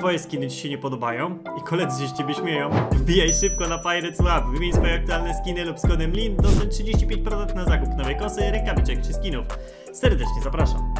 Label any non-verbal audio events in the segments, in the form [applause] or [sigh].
twoje skiny ci się nie podobają i koledzy się z ciebie śmieją, wbijaj szybko na Pirates Lab, wymień swoje aktualne skiny lub z kodem LIN, dostać 35% na zakup nowej kosy, rękawiczek czy skinów. Serdecznie zapraszam.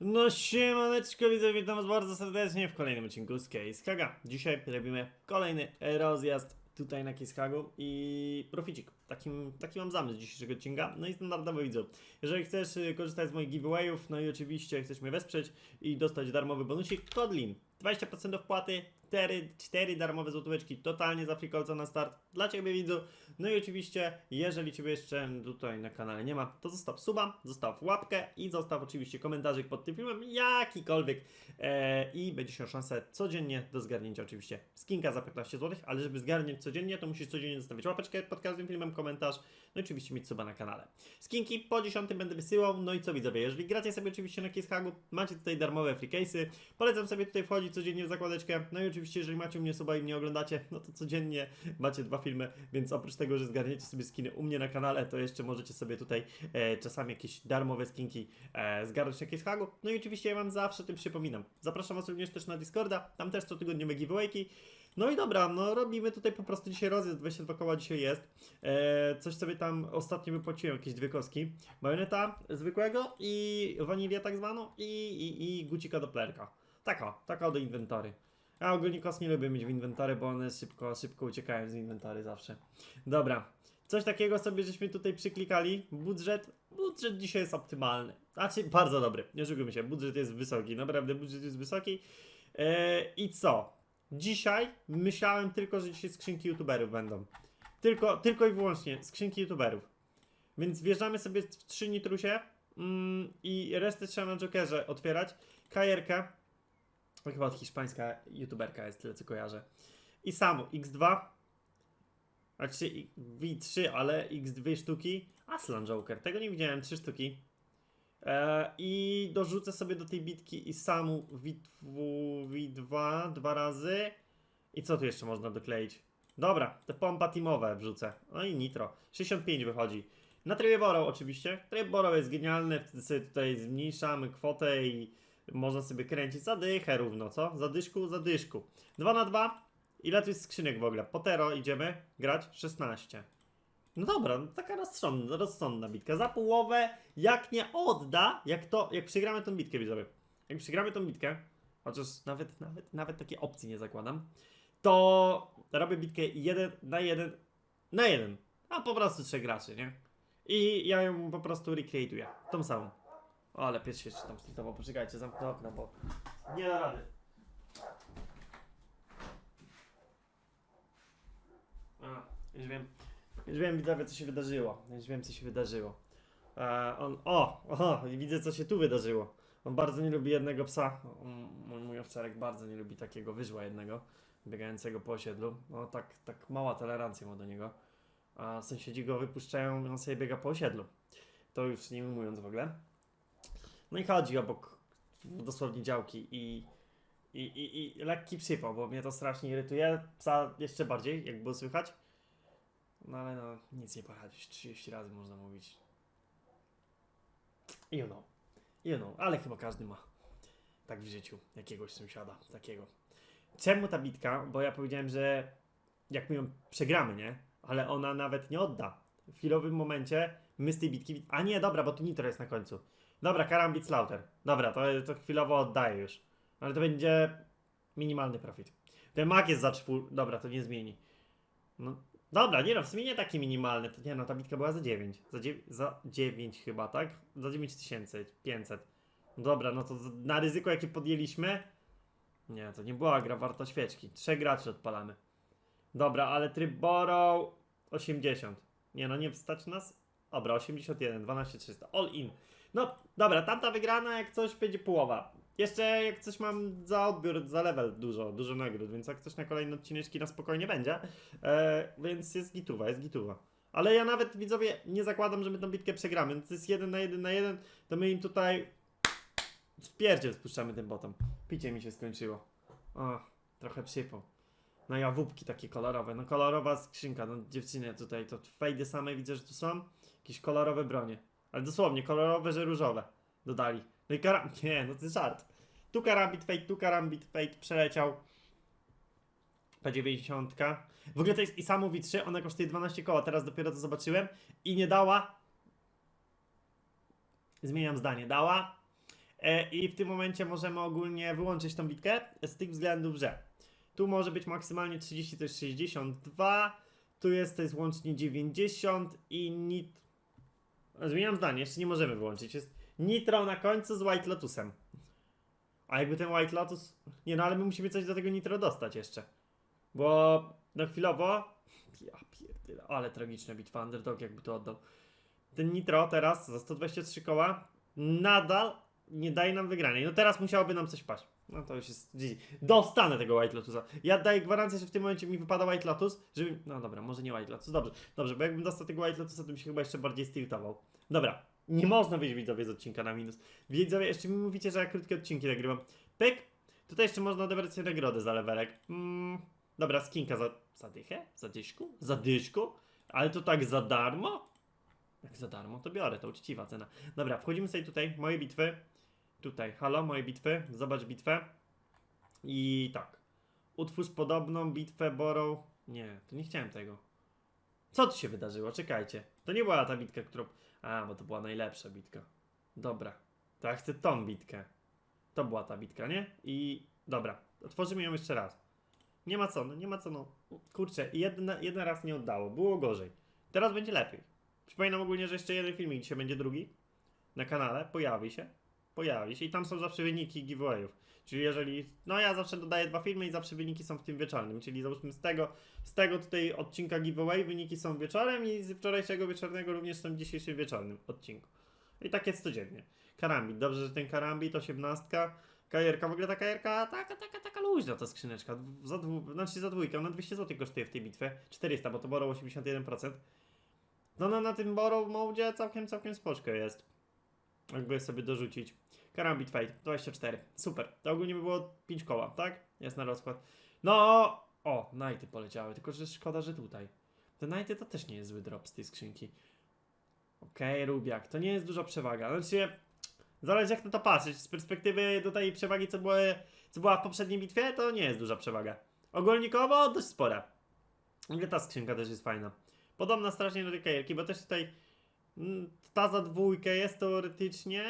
No siemaneczko widzę, witam was bardzo serdecznie w kolejnym odcinku z Case. Dzisiaj robimy kolejny rozjazd tutaj na Case Hagu i proficik. Takim, taki mam zamysł dzisiejszego odcinka. No i standardowo widzę. Jeżeli chcesz y, korzystać z moich giveawayów, no i oczywiście chcesz mnie wesprzeć i dostać darmowy bonusik, kod LIN. 20% do wpłaty, 4, 4 darmowe złotóweczki, totalnie za frikolca na start dla Ciebie widzu. No i oczywiście, jeżeli Ciebie jeszcze tutaj na kanale nie ma, to zostaw suba, zostaw łapkę i zostaw oczywiście komentarzyk pod tym filmem, jakikolwiek e, i będziesz miał szansę codziennie do zgarnięcia oczywiście skinka za 15 zł, ale żeby zgarniać codziennie, to musisz codziennie zostawić łapeczkę pod każdym filmem, komentarz, no i oczywiście mieć suba na kanale. Skinki po 10 będę wysyłał, no i co widzowie, jeżeli gracie sobie oczywiście na Case Hagu, macie tutaj darmowe free case'y, polecam sobie tutaj wchodzić codziennie w zakładeczkę, no i oczywiście jeżeli macie mnie suba i mnie oglądacie, no to codziennie macie dwa filmy, więc oprócz tego, że zgarniecie sobie skiny u mnie na kanale, to jeszcze możecie sobie tutaj e, czasami jakieś darmowe skinki e, zgarnąć na Hagu, no i oczywiście ja wam zawsze tym przypominam. Zapraszam was również też na Discorda, tam też co tygodniowe giveawayki, no i dobra, no robimy tutaj po prostu dzisiaj rozjazd, 22 koła dzisiaj jest. E, coś sobie tam ostatnio wypłaciłem, jakieś dwie kostki. Bajoneta zwykłego i wanilię tak zwaną i, i, i gucika do plerka. Taka, taka do inwentory. Ja ogólnie kos nie lubię mieć w inwentory, bo one szybko, szybko uciekają z inwentory zawsze. Dobra, coś takiego sobie żeśmy tutaj przyklikali. Budżet, budżet dzisiaj jest optymalny. Znaczy bardzo dobry, nie oszukujmy się, budżet jest wysoki, naprawdę budżet jest wysoki. E, I co? Dzisiaj myślałem tylko, że dzisiaj skrzynki youtuberów będą. Tylko, tylko i wyłącznie skrzynki youtuberów. Więc wjeżdżamy sobie w trzy nitrusie mm, i resztę trzeba na Jokerze otwierać. Kajerkę. To chyba hiszpańska youtuberka jest, tyle co kojarzę. I samo X2. Znaczy i- V3, ale X2 sztuki. Aslan Joker, tego nie widziałem, trzy sztuki. E, I dorzucę sobie do tej bitki i samu V2, V2 dwa razy. I co tu jeszcze można dokleić? Dobra, te pompa teamowe wrzucę. No i nitro. 65 wychodzi. Na trybie Borrow oczywiście. Tryb Borrow jest genialny, wtedy sobie tutaj zmniejszamy kwotę i można sobie kręcić zadychę równo, co? Zadyszku, zadyszku. 2 na 2. Ile tu jest skrzynek w ogóle? Potero idziemy grać 16. No dobra, no taka rozsądna, rozsądna bitka. Za połowę, jak nie odda, jak to, jak przegramy tą bitkę, widzowie. Jak przegramy tą bitkę, chociaż nawet, nawet, nawet takie opcji nie zakładam, to robię bitkę jeden na jeden na jeden. A po prostu trzech graczy, nie? I ja ją po prostu recreatuję. Tą samą. Ale pies się tam stiltował. Poczekajcie, zamknę okno, bo nie da rady. A, już wiem. Już wiem, widzowie, co się wydarzyło. Już wiem, co się wydarzyło. E, on, o, widzę, co się tu wydarzyło. On bardzo nie lubi jednego psa. Mój, mój owczarek bardzo nie lubi takiego wyżła jednego, biegającego po osiedlu. No tak, tak mała tolerancja ma do niego. A sąsiedzi go wypuszczają, on sobie biega po osiedlu. To już nie ujmując w ogóle. No i chodzi obok dosłownie działki i, i, i, i lekki przypał, bo mnie to strasznie irytuje. Psa jeszcze bardziej, jak było słychać. No ale no, nic nie poradzisz. 30 razy można mówić. You know. You know, ale chyba każdy ma tak w życiu jakiegoś sąsiada, takiego. Czemu ta bitka? Bo ja powiedziałem, że jak my ją przegramy, nie? Ale ona nawet nie odda. W chwilowym momencie my z tej bitki... A nie, dobra, bo tu nitro jest na końcu. Dobra, Karambit Slaughter. Dobra, to, to chwilowo oddaję już. Ale to będzie minimalny profit. Ten mag jest za czwór... Dobra, to nie zmieni. No, dobra, nie no, w sumie nie taki minimalny. To nie no, ta bitka była za 9. Za, dziew- za 9 chyba, tak? Za 9500. No Dobra, no to na ryzyko jakie podjęliśmy... Nie, to nie była gra warta świeczki. Trzech graczy odpalamy. Dobra, ale tryb Borrow 80. Nie no, nie wstać nas. Dobra, 81, 12300. All in. No, dobra, tamta wygrana, jak coś będzie połowa. Jeszcze jak coś mam za odbiór, za level dużo, dużo nagród, więc jak coś na kolejne odcineczki na spokojnie będzie. E, więc jest gituwa, jest gituwa. Ale ja nawet widzowie nie zakładam, że my tą bitkę przegramy. No to jest jeden na jeden na jeden, to my im tutaj w pierdziel spuszczamy tym botom. Picie mi się skończyło. O, trochę przypał. No i awupki takie kolorowe. No kolorowa skrzynka, no dziewczyny tutaj, to fejdy same widzę, że tu są. Jakieś kolorowe bronie. Ale dosłownie, kolorowe, że różowe. Dodali. No i kara... [laughs] Nie, no to jest żart. Tu karambit fate, tu karambit fate przeleciał. P90. W ogóle to jest Isamu V3, ona kosztuje 12 koła, teraz dopiero to zobaczyłem. I nie dała. Zmieniam zdanie, dała. E, I w tym momencie możemy ogólnie wyłączyć tą bitkę z tych względów, że tu może być maksymalnie 30, to jest 62. Tu jest, to jest łącznie 90 i nit... Zmieniam zdanie, jeszcze nie możemy wyłączyć. Jest nitro na końcu z White Lotusem. A jakby ten White Lotus... Nie no, ale my musimy coś do tego nitro dostać jeszcze. Bo no chwilowo... Ja pierdolę, ale tragiczna bitwa Underdog jakby to oddał. Ten nitro teraz za 123 koła nadal nie daje nam wygranej. No teraz musiałoby nam coś paść. No to już jest GG. Dostanę tego White Lotusa. Ja daję gwarancję, że w tym momencie mi wypada White Lotus, żeby... No dobra, może nie White Lotus. Dobrze, dobrze, bo jakbym dostał tego White Lotusa, to bym się chyba jeszcze bardziej stiltował. Dobra, nie można wyjść widzowie z odcinka na minus. Widzowie, jeszcze mi mówicie, że ja krótkie odcinki nagrywam. Pyk! Tutaj jeszcze można odebrać nagrodę za lewerek. Mm, dobra, skinka za... Za dychę? Za dyszku? Za dyszku? Ale to tak za darmo? Jak za darmo, to biorę, to uczciwa cena. Dobra, wchodzimy sobie tutaj, moje bitwy. Tutaj, halo, moje bitwy. Zobacz bitwę. I tak. Utwórz podobną bitwę Borrow. Nie, to nie chciałem tego. Co tu się wydarzyło? Czekajcie. To nie była ta bitka, którą. A, bo to była najlepsza bitka. Dobra. To ja chcę tą bitkę. To była ta bitka, nie? I dobra. Otworzymy ją jeszcze raz. Nie ma co, no nie ma co, no. Kurczę, jedna, jeden raz nie oddało. Było gorzej. Teraz będzie lepiej. Przypominam ogólnie, że jeszcze jeden filmik dzisiaj będzie drugi. Na kanale. Pojawi się pojawi się i tam są zawsze wyniki giveawayów. Czyli jeżeli, no ja zawsze dodaję dwa filmy i zawsze wyniki są w tym wieczornym, czyli załóżmy z tego, z tego tutaj odcinka giveaway wyniki są wieczorem i z wczorajszego wieczornego również są w dzisiejszym wieczornym odcinku. I tak jest codziennie. Karambit, dobrze, że ten karambit, osiemnastka, kajerka, w ogóle ta kajerka, taka, taka, taka luźna ta skrzyneczka, za dwu, znaczy za dwójkę, ona 200 zł kosztuje w tej bitwie, 400, bo to borrow 81%. No, no na tym borrow mode całkiem, całkiem spoczko jest. Jakby sobie dorzucić. Karambit Fate 24. Super. To ogólnie by było 5 koła, tak? Jest na rozkład. No! O, Nighty poleciały, tylko że szkoda, że tutaj. Te Nighty to też nie jest zły drop z tej skrzynki. Okej, Rubiak, to nie jest duża przewaga. Znaczy, zależy jak na to patrzeć. Z perspektywy tej przewagi, co, były, co była w poprzedniej bitwie, to nie jest duża przewaga. Ogólnikowo dość spora. Ale ta skrzynka też jest fajna. Podobna strasznie do tej kajerki, bo też tutaj ta za dwójkę jest teoretycznie.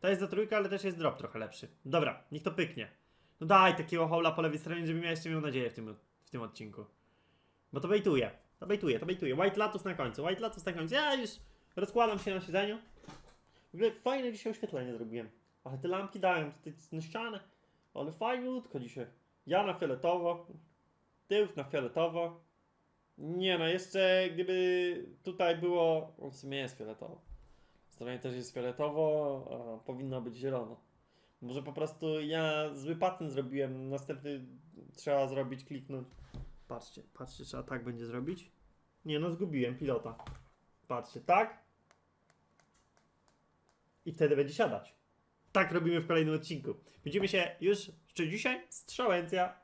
Ta jest za trójkę, ale też jest drop trochę lepszy. Dobra, niech to pyknie. No daj takiego hola po lewej stronie, żebym ja jeszcze miał nadzieję w tym, w tym odcinku. Bo to bejtuje. To bejtuje, to bejtuje. White Lotus na końcu, White Lotus na końcu. Ja już rozkładam się na siedzeniu. W ogóle fajne dzisiaj oświetlenie zrobiłem. Ale te lampki dają tutaj na ścianę. Ale fajniutko dzisiaj. Ja na fioletowo. Tył na fioletowo. Nie no, jeszcze gdyby tutaj było... On w sumie jest fioletowo. Stronie też jest fioletowo, a powinno być zielono. Może po prostu ja zły patent zrobiłem, następny trzeba zrobić, kliknąć. Patrzcie, patrzcie, trzeba tak będzie zrobić. Nie no, zgubiłem pilota. Patrzcie, tak. I wtedy będzie siadać. Tak robimy w kolejnym odcinku. Widzimy się już, czy dzisiaj? Strzałęcja